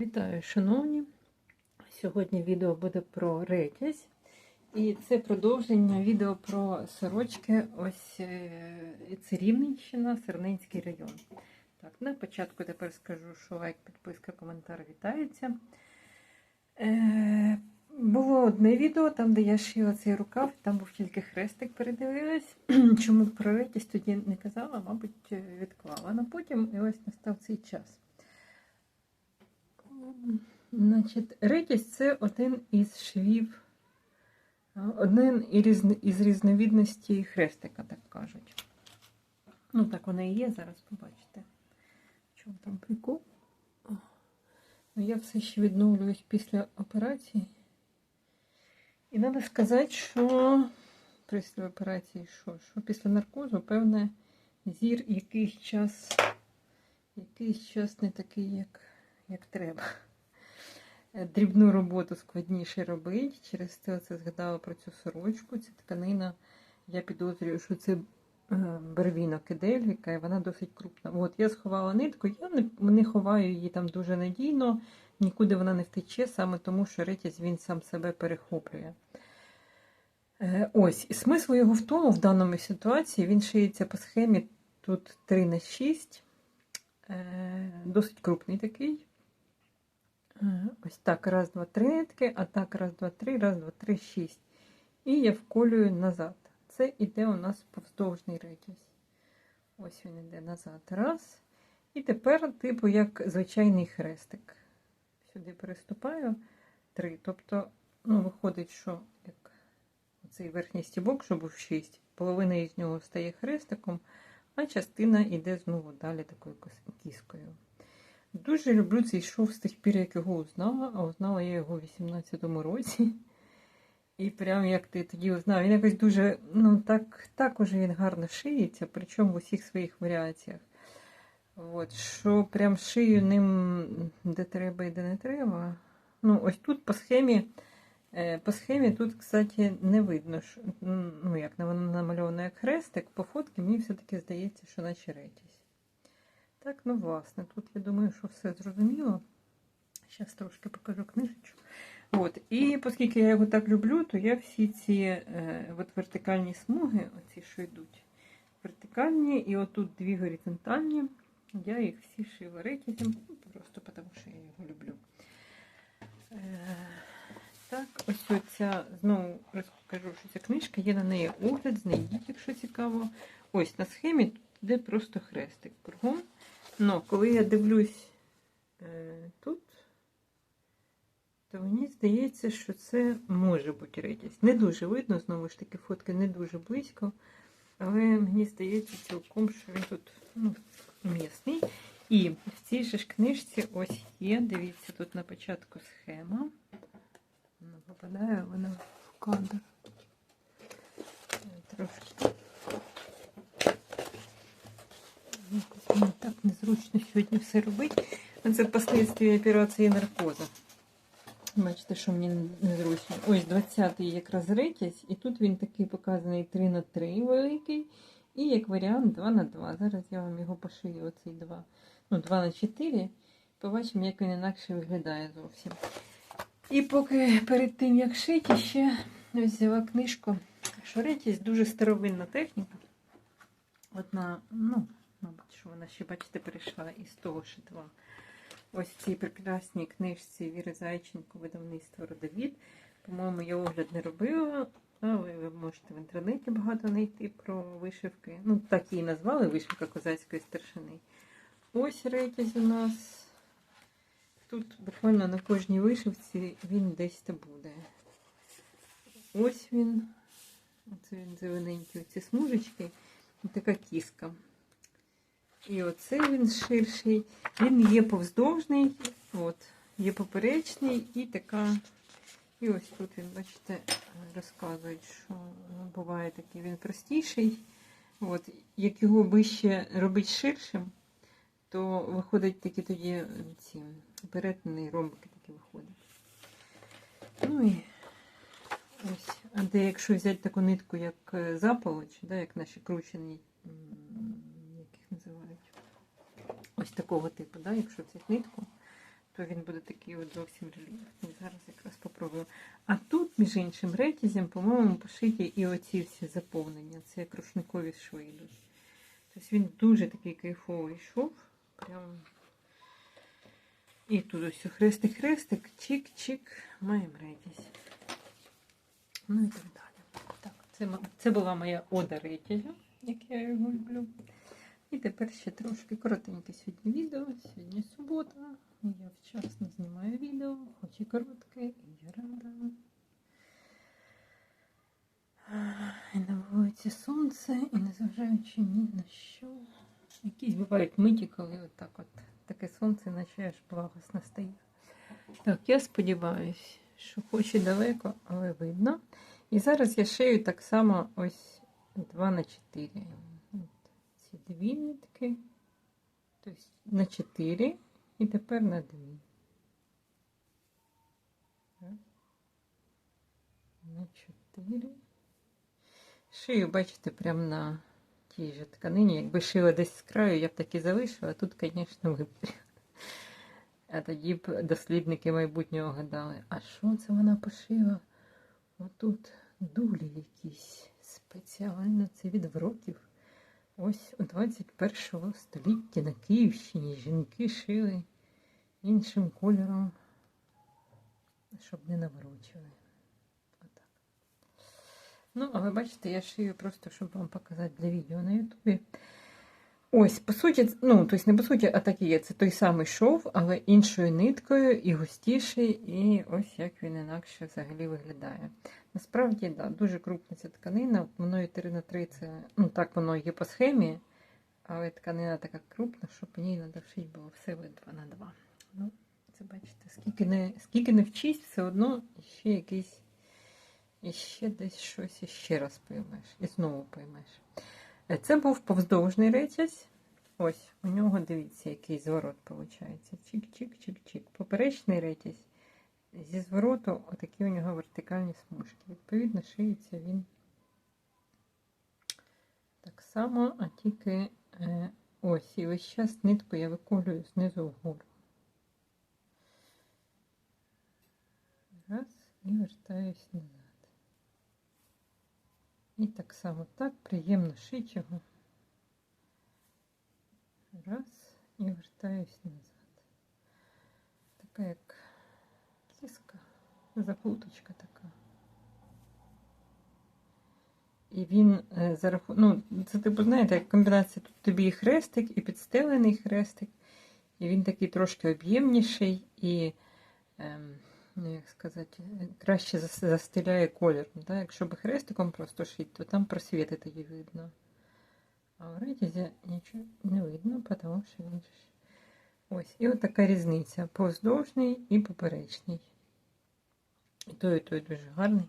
Вітаю, шановні! Сьогодні відео буде про ретязь. І це продовження відео про сорочки. Ось е, це Рівненщина, Сернинський район. Так, на початку тепер скажу, що лайк, підписка, коментар вітаються. Е, було одне відео, там, де я шила цей рукав, там був тільки хрестик, передивилась. Чому про ретязь тоді не казала, мабуть, відклала. Ну потім і ось настав цей час. Значить, ретязь це один із швів, один із різновідностей хрестика, так кажуть. Ну, так воно і є, зараз побачите. В чому там прикол? Ну, я все ще відновлююсь після операції. І треба сказати, що після операції, що, що після наркозу, певне, зір якийсь час, якийсь час не такий, як як треба. Дрібну роботу складніше робити. Через це це згадала про цю сорочку. Ця тканина, я підозрюю, що це барвінок Едельвіка, і вона досить крупна. От, я сховала нитку, я не, не ховаю її там дуже надійно, нікуди вона не втече, саме тому, що ретязь він сам себе перехоплює. Ось, і смисл його в тому, в даному ситуації, він шиється по схемі тут 3 на 6 досить крупний такий. Ось так, раз, два, три нитки, а так, раз, два, три, раз, два, три, шість. І я вколюю назад. Це іде у нас повздовжний ретязь. Ось він іде назад. Раз. І тепер, типу, як звичайний хрестик. Сюди переступаю три. Тобто, ну, виходить, що як цей верхній стібок, що був 6, половина із нього стає хрестиком, а частина йде знову далі такою кіскою. Дуже люблю цей шов з тих пір, як його узнала, а узнала я його у 18-му році. І прям як ти тоді узнав, він якось дуже, ну так також він гарно шиється, причому в усіх своїх варіаціях. От, Що прям шию ним де треба і де не треба. Ну, ось тут по схемі, по схемі тут, кстати, не видно, що, ну, як воно намальовано як хрестик, по фотки мені все-таки здається, що наче ретязь. Так, ну, власне, тут я думаю, що все зрозуміло. Зараз трошки покажу книжечку. От, І оскільки я його так люблю, то я всі ці е, от вертикальні смуги, оці, що йдуть, вертикальні, і отут дві горизонтальні, я їх всі шила ретязем, ну, просто тому що я його люблю. Е, так, ось оця, знову розкажу, що ця книжка, є на неї огляд, знайдіть, якщо цікаво. Ось на схемі де просто хрестик кругом. Ну, коли я дивлюсь е, тут, то мені здається, що це може бути ретязь. Не дуже видно, знову ж таки, фотки не дуже близько. Але мені здається цілком, що він тут ну, м'ясний. І в цій же ж книжці ось є, дивіться, тут на початку схема. Вона попадає вона в кадр. Трошки. Мені так незручно сьогодні все робити. Це последствия операції наркоза. Бачите, що мені незручно. Ось 20-й якраз ретязь, і тут він такий показаний 3 на 3 великий. І як варіант 2 на 2. Зараз я вам його пошию, оцей 2. Ну, 2 на 4. Побачимо, як він інакше виглядає зовсім. І поки перед тим, як шити, ще ось взяла книжку. Що ретязь дуже старовинна техніка. Одна, ну, що вона ще, бачите, перейшла із того шитва. Ось в цій прекрасній книжці Віри Зайченко, видавництво Родовід. По-моєму, я огляд не робила, але ви можете в інтернеті багато знайти про вишивки. Ну, так її назвали вишивка козацької старшини. Ось ретязь у нас. Тут буквально на кожній вишивці він десь то буде. Ось він. Оце він зелененький, оці смужечки. І така кіска. І оцей він ширший. Він є повздовжний, от, є поперечний і така. І ось тут він, бачите, розказують, що буває такий він простіший. От, Як його вище робити ширшим, то виходить такі тоді ці перетини ромбики такі виходять. Ну і ось, а де якщо взяти таку нитку, як заполоч, да, як наші кручені Ось такого типу, да? якщо взяти нитку, то він буде такий от зовсім рельєфний. Зараз якраз попробую. А тут, між іншим, ретязем, по-моєму, пошиті і оці всі заповнення. Це як рушникові шви йдуть. Тобто він дуже такий кайфовий йшов. Прям. І тут ось хрестик-хрестик, чик-чик, маємо ретязь. Ну і так далі. Так, це, це була моя ода ретязю, як я його люблю. І тепер ще трошки коротеньке сьогодні відео. Сьогодні субота. Я вчасно знімаю відео, хоч і коротке, і я рада. І на вулиці сонце, і незважаючи ні на що. Якісь бувають миті, коли отак от таке сонце, наче аж благосно стає. Так, я сподіваюся, що хоч і далеко, але видно. І зараз я шию так само ось 2 на 4. Ці дві нитки. Тобто на 4 і тепер на 2. На 4. Шию, бачите, прямо на тій же тканині. Якби шила десь з краю, я б так і залишила. Тут, звісно, вибір. А тоді б дослідники майбутнього гадали, а що це вона пошила? Отут дулі якісь спеціально, це від вроків. Ось у 21 столітті на Київщині жінки шили іншим кольором, щоб не наворочили. Отак. Ну, а ви бачите, я шию просто, щоб вам показати для відео на Ютубі. Ось, по суті, ну, тобто не по суті, а так і є. Це той самий шов, але іншою ниткою і густіший, і ось як він інакше взагалі виглядає. Насправді, да, дуже крупна ця тканина. Мною 3 на 3 це, ну так воно є по схемі, але тканина така крупна, що по ній треба вшити було все 2 на 2. Ну, це бачите, скільки не, скільки не вчись, все одно ще якийсь, і ще десь щось іще раз поймеш. І знову поймеш. Е, Це був повздовжний ретязь. Ось, у нього, дивіться, який зворот виходить. Чик-чик-чик-чик. Поперечний ретязь. Зі звороту отакі у нього вертикальні смужки. Відповідно, шиється він так само, а тільки е, ось. І весь час нитку я виколюю знизу вгору. Раз, і вертаюсь назад. І так само так приємно шити його. Раз, і вертаюсь назад. Така як кіска, заплуточка така. І він е, за рахунок, ну, це типу, знаєте, як комбінація тут тобі і хрестик, і підстелений хрестик. І він такий трошки об'ємніший і, ем, як сказати, краще зас- застеляє колір. Да? Якщо би хрестиком просто шити, то там просвіти тоді видно. А в ретязі нічого не видно, тому що він. Ось, і от така різниця. Повздовжний і поперечний. І той, і той дуже гарний.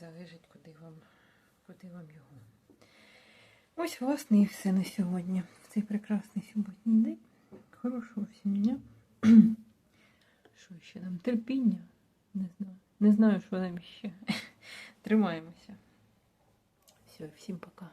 Залежить, куди вам, куди вам його. Ось, власне, і все на сьогодні. В цей прекрасний суботній день. Хорошого всім дня. Що ще нам? Терпіння? Не знаю. Не знаю, що нам ще. Тримаємося. Все, всім пока.